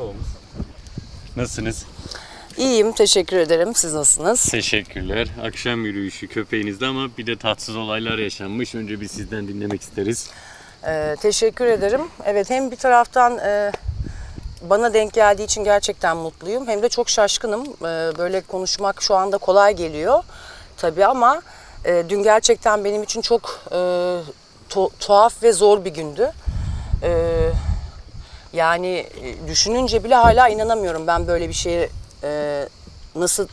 Doğumuz. Nasılsınız? İyiyim, teşekkür ederim. Siz nasılsınız? Teşekkürler. Akşam yürüyüşü köpeğinizde ama bir de tatsız olaylar yaşanmış. Önce bir sizden dinlemek isteriz. Ee, teşekkür ederim. Evet, hem bir taraftan e, bana denk geldiği için gerçekten mutluyum. Hem de çok şaşkınım. Ee, böyle konuşmak şu anda kolay geliyor tabii ama e, dün gerçekten benim için çok e, tu- tuhaf ve zor bir gündü. Ee, yani e, düşününce bile hala inanamıyorum ben böyle bir şeye e, nasıl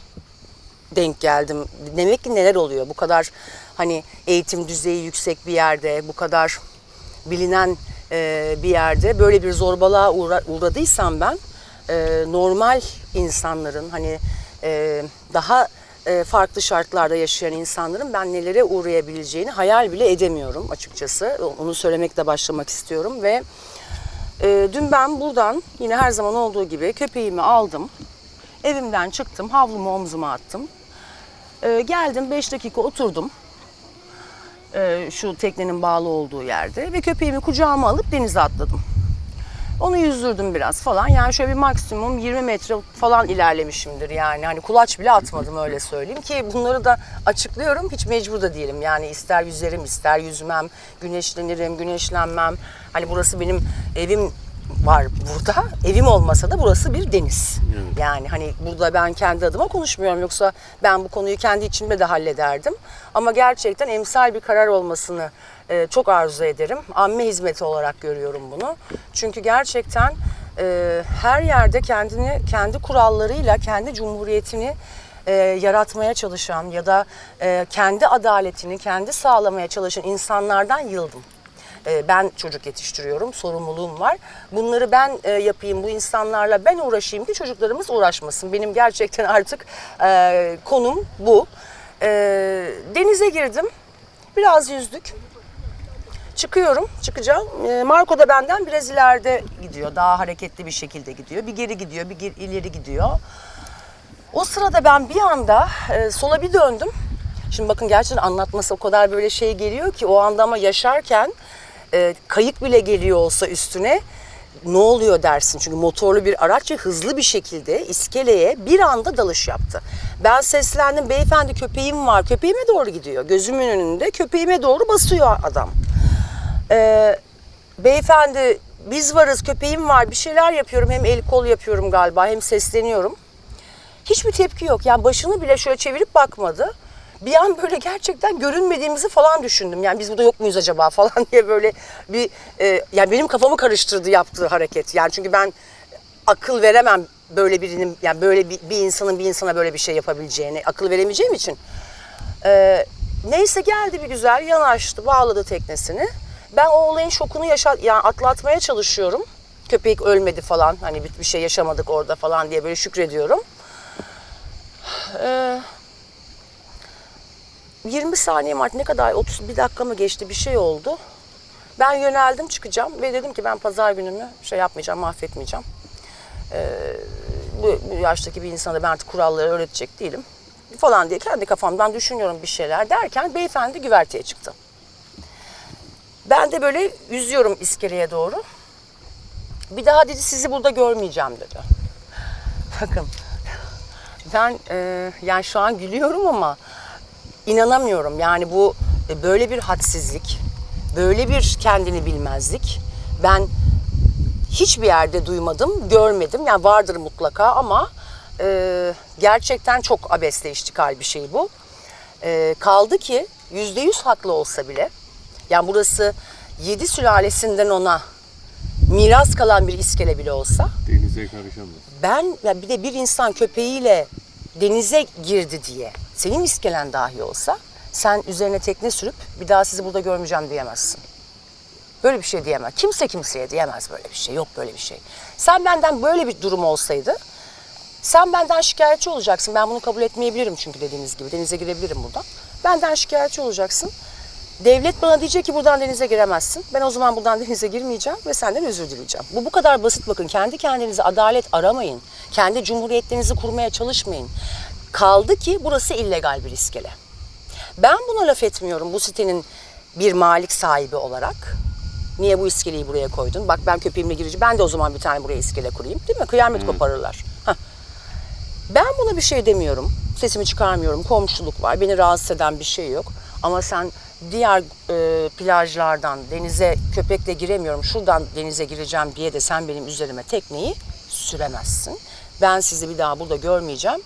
denk geldim. Demek ki neler oluyor? Bu kadar hani eğitim düzeyi yüksek bir yerde, bu kadar bilinen e, bir yerde böyle bir zorbalığa uğra- uğradıysam ben e, normal insanların hani e, daha e, farklı şartlarda yaşayan insanların ben nelere uğrayabileceğini hayal bile edemiyorum açıkçası. Onu söylemekle başlamak istiyorum ve e, dün ben buradan yine her zaman olduğu gibi köpeğimi aldım. Evimden çıktım, havlumu omzuma attım. Ee, geldim 5 dakika oturdum. Ee, şu teknenin bağlı olduğu yerde ve köpeğimi kucağıma alıp denize atladım. Onu yüzdürdüm biraz falan. Yani şöyle bir maksimum 20 metre falan ilerlemişimdir yani. Hani kulaç bile atmadım öyle söyleyeyim ki bunları da açıklıyorum. Hiç mecbur da değilim. Yani ister yüzerim, ister yüzmem, güneşlenirim, güneşlenmem. Hani burası benim evim var burada. Evim olmasa da burası bir deniz. Evet. Yani hani burada ben kendi adıma konuşmuyorum. Yoksa ben bu konuyu kendi içimde de hallederdim. Ama gerçekten emsal bir karar olmasını e, çok arzu ederim. Amme hizmeti olarak görüyorum bunu. Çünkü gerçekten e, her yerde kendini, kendi kurallarıyla, kendi cumhuriyetini e, yaratmaya çalışan ya da e, kendi adaletini kendi sağlamaya çalışan insanlardan yıldım. E, ben çocuk yetiştiriyorum, sorumluluğum var. Bunları ben e, yapayım, bu insanlarla ben uğraşayım ki çocuklarımız uğraşmasın. Benim gerçekten artık e, konum bu. Denize girdim, biraz yüzdük. Çıkıyorum, çıkacağım. Marco da benden biraz ileride gidiyor, daha hareketli bir şekilde gidiyor. Bir geri gidiyor, bir ileri gidiyor. O sırada ben bir anda e, sola bir döndüm. Şimdi bakın gerçekten anlatması o kadar böyle şey geliyor ki o anda ama yaşarken e, kayık bile geliyor olsa üstüne ne oluyor dersin. Çünkü motorlu bir araç hızlı bir şekilde iskeleye bir anda dalış yaptı. Ben seslendim beyefendi köpeğim var köpeğime doğru gidiyor. Gözümün önünde köpeğime doğru basıyor adam. Ee, beyefendi biz varız köpeğim var bir şeyler yapıyorum hem el kol yapıyorum galiba hem sesleniyorum. Hiçbir tepki yok. Yani başını bile şöyle çevirip bakmadı. Bir an böyle gerçekten görünmediğimizi falan düşündüm. Yani biz burada yok muyuz acaba falan diye böyle bir e, yani benim kafamı karıştırdı yaptığı hareket. Yani çünkü ben akıl veremem böyle birinin yani böyle bir, bir insanın bir insana böyle bir şey yapabileceğini akıl veremeyeceğim için. Ee, neyse geldi bir güzel yanaştı bağladı teknesini. Ben o olayın şokunu yaşa yani atlatmaya çalışıyorum. Köpek ölmedi falan hani bir, bir şey yaşamadık orada falan diye böyle şükrediyorum. Ee, 20 saniye mi artık ne kadar 31 dakika mı geçti bir şey oldu. Ben yöneldim çıkacağım ve dedim ki ben pazar günümü şey yapmayacağım mahvetmeyeceğim. Ee, bu, bu yaştaki bir insana da ben artık kuralları öğretecek değilim falan diye kendi kafamdan düşünüyorum bir şeyler derken beyefendi güverteye çıktı. Ben de böyle yüzüyorum iskeleye doğru. Bir daha dedi sizi burada görmeyeceğim dedi. Bakın ben e, yani şu an gülüyorum ama inanamıyorum. Yani bu e, böyle bir hadsizlik, böyle bir kendini bilmezlik. Ben hiçbir yerde duymadım, görmedim. Yani vardır mutlaka ama e, gerçekten çok abesle iştikal bir şey bu. E, kaldı ki yüzde yüz haklı olsa bile, yani burası yedi sülalesinden ona miras kalan bir iskele bile olsa, Denize karışamaz. ben ya bir de bir insan köpeğiyle denize girdi diye senin iskelen dahi olsa sen üzerine tekne sürüp bir daha sizi burada görmeyeceğim diyemezsin. Böyle bir şey diyemez. Kimse kimseye diyemez böyle bir şey. Yok böyle bir şey. Sen benden böyle bir durum olsaydı sen benden şikayetçi olacaksın. Ben bunu kabul etmeyebilirim çünkü dediğiniz gibi. Denize girebilirim buradan. Benden şikayetçi olacaksın. Devlet bana diyecek ki buradan denize giremezsin. Ben o zaman buradan denize girmeyeceğim ve senden özür dileyeceğim. Bu bu kadar basit bakın. Kendi kendinize adalet aramayın. Kendi cumhuriyetlerinizi kurmaya çalışmayın. Kaldı ki burası illegal bir iskele. Ben buna laf etmiyorum bu sitenin bir malik sahibi olarak. Niye bu iskeleyi buraya koydun? Bak ben köpeğimle gireceğim. Ben de o zaman bir tane buraya iskele kurayım. Değil mi? Kıyamet koparırlar. Hah. Ben buna bir şey demiyorum. Sesimi çıkarmıyorum. Komşuluk var. Beni rahatsız eden bir şey yok. Ama sen diğer e, plajlardan denize köpekle giremiyorum. Şuradan denize gireceğim diye de sen benim üzerime tekneyi süremezsin. Ben sizi bir daha burada görmeyeceğim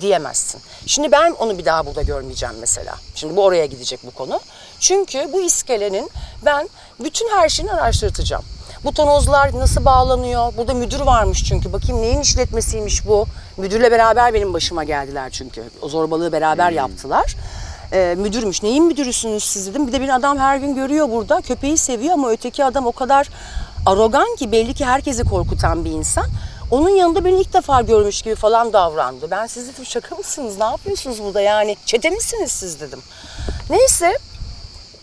diyemezsin. Şimdi ben onu bir daha burada görmeyeceğim mesela. Şimdi bu oraya gidecek bu konu. Çünkü bu iskelenin ben bütün her şeyini araştırtacağım. Bu tonozlar nasıl bağlanıyor? Burada müdür varmış çünkü. Bakayım neyin işletmesiymiş bu? Müdürle beraber benim başıma geldiler çünkü. O zorbalığı beraber yaptılar. Ee, müdürmüş. Neyin müdürüsünüz siz dedim. Bir de bir adam her gün görüyor burada. Köpeği seviyor ama öteki adam o kadar arogan ki belli ki herkesi korkutan bir insan. Onun yanında beni ilk defa görmüş gibi falan davrandı. Ben siz dedim şaka mısınız? Ne yapıyorsunuz burada yani? Çete misiniz siz dedim. Neyse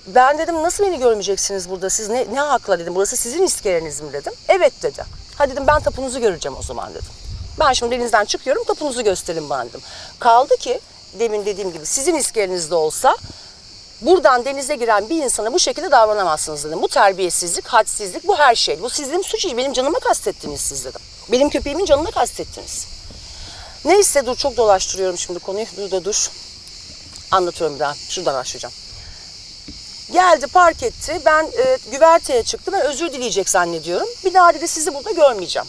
ben dedim nasıl beni görmeyeceksiniz burada? Siz ne, ne hakla dedim. Burası sizin iskeleniz mi dedim. Evet dedi. Hadi dedim ben tapunuzu göreceğim o zaman dedim. Ben şimdi denizden çıkıyorum tapunuzu gösterin bana dedim. Kaldı ki demin dediğim gibi sizin iskelenizde olsa buradan denize giren bir insana bu şekilde davranamazsınız dedim. Bu terbiyesizlik, hadsizlik, bu her şey. Bu sizin suç değil. Benim canıma kastettiniz siz dedim. Benim köpeğimin canına kastettiniz. Neyse dur çok dolaştırıyorum şimdi konuyu. Dur da dur. Anlatıyorum bir daha. Şuradan başlayacağım. Geldi park etti. Ben e, güverteye çıktım. Ben özür dileyecek zannediyorum. Bir daha dedi sizi burada görmeyeceğim.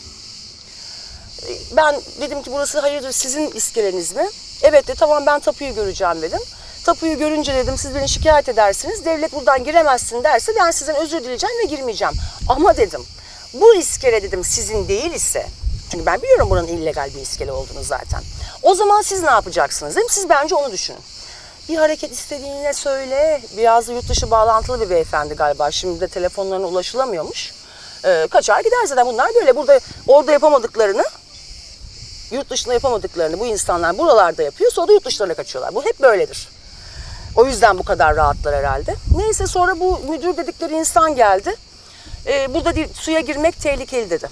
E, Ben dedim ki burası hayırdır sizin iskeleniz mi? Evet dedi tamam ben tapuyu göreceğim dedim. Tapuyu görünce dedim siz beni şikayet edersiniz. Devlet buradan giremezsin derse ben sizden özür dileyeceğim ve girmeyeceğim. Ama dedim bu iskele dedim sizin değil ise çünkü ben biliyorum buranın illegal bir iskele olduğunu zaten. O zaman siz ne yapacaksınız dedim. Siz bence onu düşünün. Bir hareket istediğine söyle. Biraz da yurt dışı bağlantılı bir beyefendi galiba. Şimdi de telefonlarına ulaşılamıyormuş. Ee, kaçar gider zaten bunlar böyle. Burada orada yapamadıklarını yurt dışında yapamadıklarını bu insanlar buralarda yapıyorsa o da yurt dışlarına kaçıyorlar. Bu hep böyledir. O yüzden bu kadar rahatlar herhalde. Neyse sonra bu müdür dedikleri insan geldi. Ee, burada değil, suya girmek tehlikeli dedi.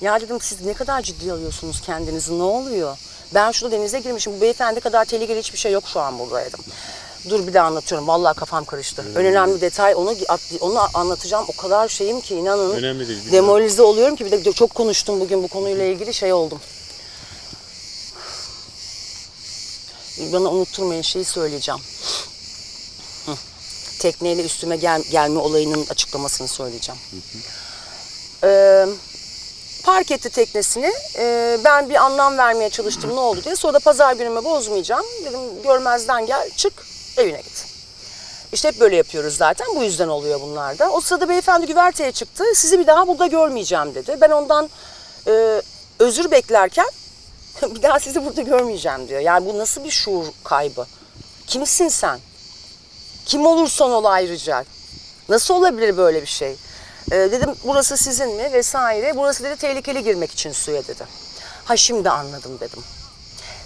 Ya dedim siz ne kadar ciddi alıyorsunuz kendinizi ne oluyor? Ben şurada denize girmişim. Bu beyefendi kadar tehlikeli hiçbir şey yok şu an burada dedim. Dur bir daha anlatıyorum. Vallahi kafam karıştı. En önemli detay onu onu anlatacağım. O kadar şeyim ki inanın. Önemli değil. Demoralize oluyorum ki bir de çok konuştum bugün bu konuyla ilgili şey oldum. Bana unutturmayın şeyi söyleyeceğim. Hı. Tekneyle üstüme gel, gelme olayının açıklamasını söyleyeceğim. Ee, park etti teknesini. Ee, ben bir anlam vermeye çalıştım ne oldu diye. Sonra da pazar günümü bozmayacağım. Dedim görmezden gel çık evine git. İşte hep böyle yapıyoruz zaten. Bu yüzden oluyor bunlar da. O sırada beyefendi güverteye çıktı. Sizi bir daha burada görmeyeceğim dedi. Ben ondan e, özür beklerken bir daha sizi burada görmeyeceğim diyor. Yani bu nasıl bir şuur kaybı? Kimsin sen? Kim olursan ol ayrıca. Nasıl olabilir böyle bir şey? Ee, dedim burası sizin mi vesaire. Burası dedi tehlikeli girmek için suya dedi. Ha şimdi anladım dedim.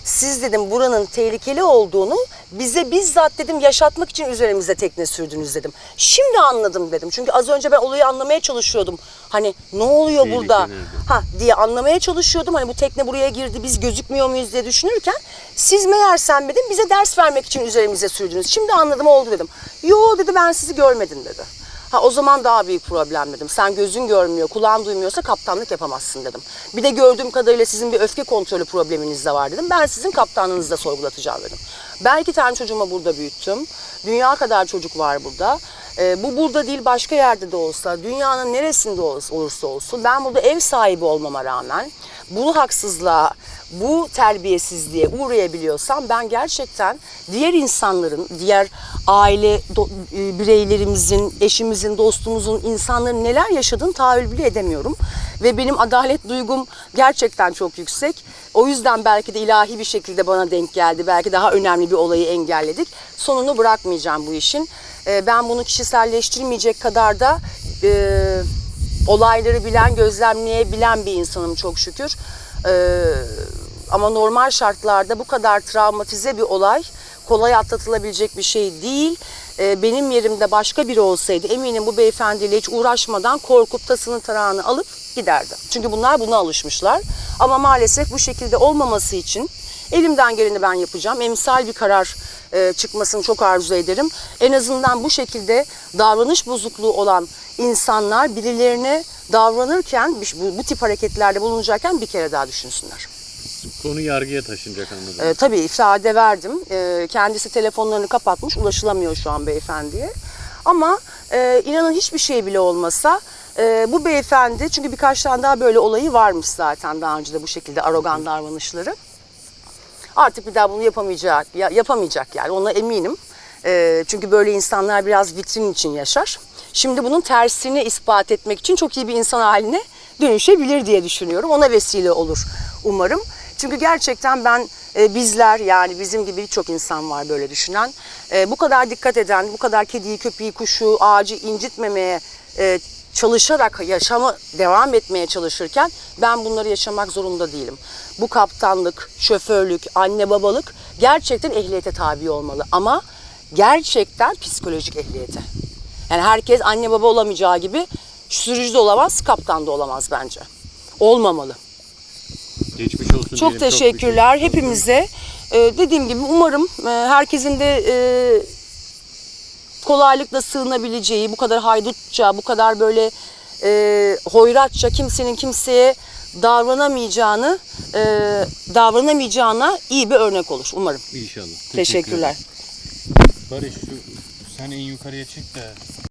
Siz dedim buranın tehlikeli olduğunu bize bizzat dedim yaşatmak için üzerimize tekne sürdünüz dedim. Şimdi anladım dedim. Çünkü az önce ben olayı anlamaya çalışıyordum. Hani ne oluyor Tehlike burada? nerede? Ha diye anlamaya çalışıyordum. Hani bu tekne buraya girdi biz gözükmüyor muyuz diye düşünürken siz meğersem dedim bize ders vermek için üzerimize sürdünüz. Şimdi anladım oldu dedim. Yo dedi ben sizi görmedim dedi. Ha o zaman daha büyük problem dedim. Sen gözün görmüyor, kulağın duymuyorsa kaptanlık yapamazsın dedim. Bir de gördüğüm kadarıyla sizin bir öfke kontrolü probleminiz de var dedim. Ben sizin kaptanlığınızı da sorgulatacağım dedim. Ben iki tane çocuğumu burada büyüttüm. Dünya kadar çocuk var burada. Ee, bu burada değil başka yerde de olsa, dünyanın neresinde olursa olsun ben burada ev sahibi olmama rağmen bu haksızlığa, bu terbiyesizliğe uğrayabiliyorsam ben gerçekten diğer insanların, diğer aile do- e, bireylerimizin, eşimizin, dostumuzun, insanların neler yaşadığını tahayyül bile edemiyorum. Ve benim adalet duygum gerçekten çok yüksek. O yüzden belki de ilahi bir şekilde bana denk geldi. Belki daha önemli bir olayı engelledik. Sonunu bırakmayacağım bu işin. Ee, Ben bunu kişiselleştirmeyecek kadar da e, olayları bilen, gözlemleyebilen bir insanım çok şükür. Ee, ama normal şartlarda bu kadar travmatize bir olay kolay atlatılabilecek bir şey değil. Ee, benim yerimde başka biri olsaydı eminim bu beyefendiyle hiç uğraşmadan korkup tasını tarağını alıp giderdi. Çünkü bunlar buna alışmışlar. Ama maalesef bu şekilde olmaması için elimden geleni ben yapacağım. Emsal bir karar e, çıkmasını çok arzu ederim. En azından bu şekilde davranış bozukluğu olan insanlar birilerine davranırken bu, bu tip hareketlerde bulunacakken bir kere daha düşünsünler. Konu yargıya taşınacak anladım. E, tabii ifade verdim. E, kendisi telefonlarını kapatmış, ulaşılamıyor şu an beyefendiye. Ama e, inanın hiçbir şey bile olmasa e, bu beyefendi, çünkü birkaç tane daha böyle olayı varmış zaten daha önce de bu şekilde arogan davranışları. Artık bir daha bunu yapamayacak, ya- yapamayacak yani ona eminim. E, çünkü böyle insanlar biraz vitrin için yaşar. Şimdi bunun tersini ispat etmek için çok iyi bir insan haline dönüşebilir diye düşünüyorum. Ona vesile olur umarım. Çünkü gerçekten ben e, bizler yani bizim gibi birçok insan var böyle düşünen. E, bu kadar dikkat eden, bu kadar kediyi, köpeği, kuşu, ağacı incitmemeye e, çalışarak yaşama devam etmeye çalışırken ben bunları yaşamak zorunda değilim. Bu kaptanlık, şoförlük, anne babalık gerçekten ehliyete tabi olmalı ama gerçekten psikolojik ehliyete. Yani herkes anne baba olamayacağı gibi sürücü de olamaz, kaptan da olamaz bence. Olmamalı. Geçmiş olsun Çok diyelim. teşekkürler şey- hepimize. Ee, dediğim gibi umarım e, herkesin de e, kolaylıkla sığınabileceği, bu kadar haydutça, bu kadar böyle e, hoyratça kimsenin kimseye davranamayacağını, e, davranamayacağına iyi bir örnek olur umarım. İnşallah. Teşekkürler. Barış şu sen en yukarıya çık da